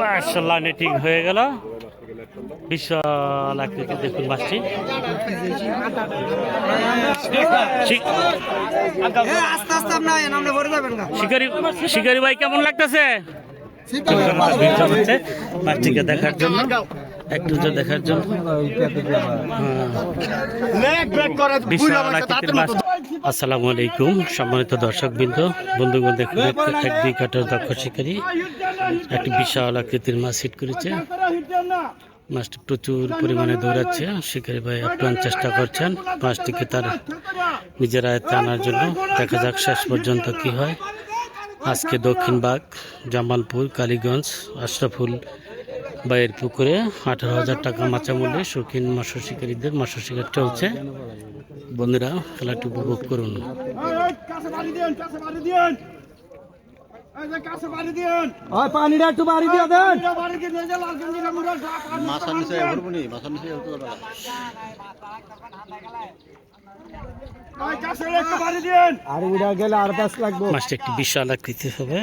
মার্শাল্লাহ নেটিং হয়ে গেল। বিশাল আকৃতি দেখুন শিকারি ভাই কেমন লাগতেছে? মাছটিকে দেখার জন্য, একটু দেখার জন্য। হ্যাঁ। বিশাল আকৃতির মাছ আসসালামু আলাইকুম, সম্মানিত দর্শক বৃন্দ বন্ধুগণ দেখুন, এক- দুই কাটার দক্ষ শিকারী, একটি বিশাল আকৃতির মাছ হিট করেছে। মাছটি প্রচুর পরিমাণে দৌড়াচ্ছে, শিকারী ভাই আপ্রাণ চেষ্টা করছেন, মাছটিকে তার নিজের আয়ত্তে আনার জন্য। দেখা যাক শেষ পর্যন্ত কি হয়। আজকে দক্ষিণবাগ জামালপুর, কালীগঞ্জ, আশরাফুল বাইয়ের পুকুরে আঠারো হাজার টাকা মাচা মূল্যে শৌখিন মৎস্য শিকারীদের মৎস্য শিকার চলছে। বন্ধুরা খেলাটি উপভোগ করুন। পানিটা একটু বাড়ি দিয়ে দেন। মাছার নিচে ভরবো নিচে আর উড়া গেলে আর পাঁচ লাগবো। মাছটি একটি বিশাল আকৃতি হবে।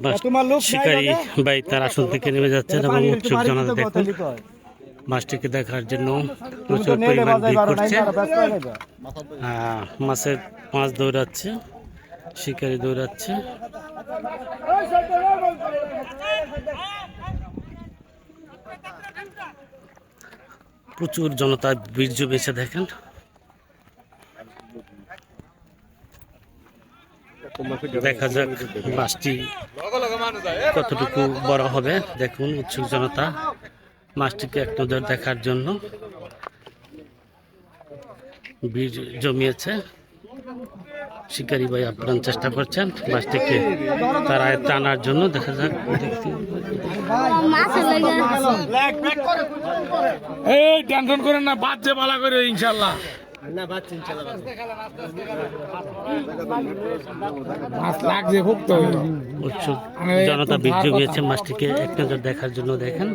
মাছ- তোমার লোক শিকারী? ভাই তার আসন থেকে নেমে যাচ্ছেন এবং উৎসুক জনতা দেখুন। মাছটিকে দেখার জন্য প্রচুর পরিমাণ ভিড় করছে। হ্যাঁ, মাছের মাছ দৌড়াচ্ছে শিকারি দৌড়াচ্ছে। প্রচুর জনতা বীর্য বেছে দেখেন। দেখা যাক মাছটি কতটুকু বড় হবে। দেখুন উৎসুক জনতা। মাছটিকে এক নজর দেখার জন্য বীজ জমিয়েছে। শিকারি ভাই আপ্রাণ চেষ্টা করছেন। মাছটিকে তার আয় আনার জন্য দেখা যাক। এই টেনশন করেন না, বাদ যে বালা করে ইনশাল্লাহ উৎসুক জনতা বীজ জমিয়েছে মাছটিকে এক নজর দেখার জন্য দেখেন।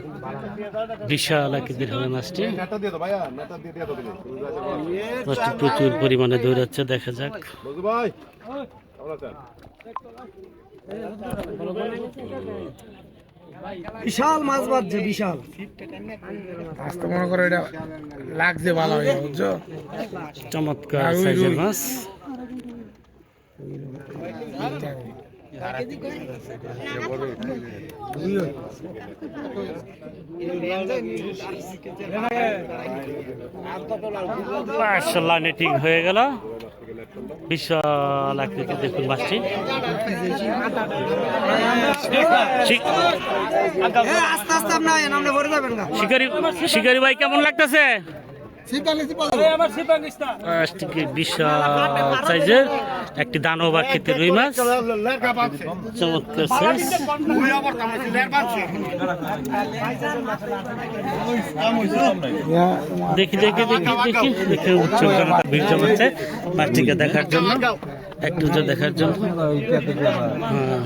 বিশাল আকৃতির হবে মাছটি। মাছটি প্রচুর পরিমাণে দৌড়াচ্ছে দেখা যাক। ভাই বিশাল মাছ বাজছে বিশাল। আজকে মনে করো এটা লাগছে ভালো হয়ে যাবে, বুঝছ? চমৎকার সাইজের মাছ। মার্শাল্লাহ নেটিং হয়ে গেল। বিশাল আকৃতি দেখুন পাচ্ছি শিকারি শিকারি ভাই কেমন লাগতেছে? মাছটিকে বিশাল সাইজের একটি দানব আকৃতির রুই মাছ। চমৎকার সাইজ। দেখি দেখি দেখি দেখি উচ্চ ভিড় জমাচ্ছে মাছটিকে দেখার জন্য। একটু যে দেখার জন্য। হ্যাঁ।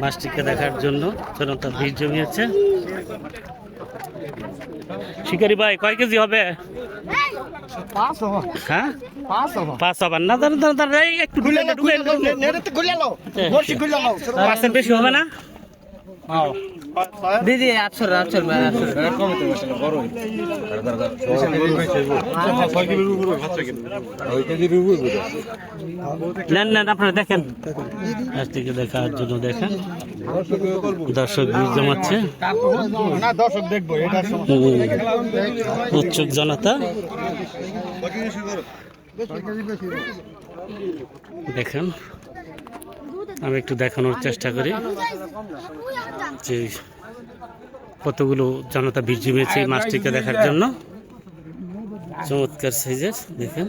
মাছটিকে দেখার জন্য জনতা ভিড় জমিয়েছে। শিকারি ভাই কয় কেজি হবে? হ্যাঁ? পাঁচ হবার না একটু। পাঁচের বেশি হবে না? দিদি আটশো আটশো নেন নেন আপনারা দেখেন। মাছটিকে দেখার জন্য দেখেন। দর্শক ভিড় জমাচ্ছে। না দর্শক দেখব এটা হুম। উৎসুক জনতা। দেখেন। আমি একটু দেখানোর চেষ্টা করি। যে কতগুলো জনতা ভিড় জমিয়েছে এই মাছটিকে দেখার জন্য। চমৎকার সাইজের দেখেন।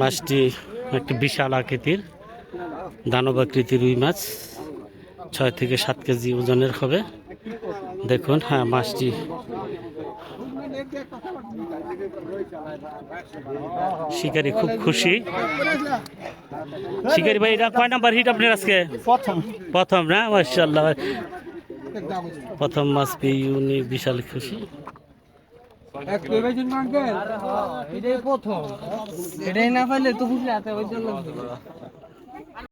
মাছটি একটি বিশাল আকৃতির দানব আকৃতির রুই মাছ ছয় থেকে সাত কেজি ওজনের হবে। দেখুন হ্যাঁ মাছটি শিকারি খুব খুশি। শিকারি ভাই এটা কয় নাম্বার হিট আপনার আজকে? প্রথম। প্রথম না? মার্শাল্লাহ প্রথম মাছ পেয়ে উনি বিশাল খুশি। এটাই প্রথম। এটাই না পাইলে তো খুশি হাতে ওই জন্য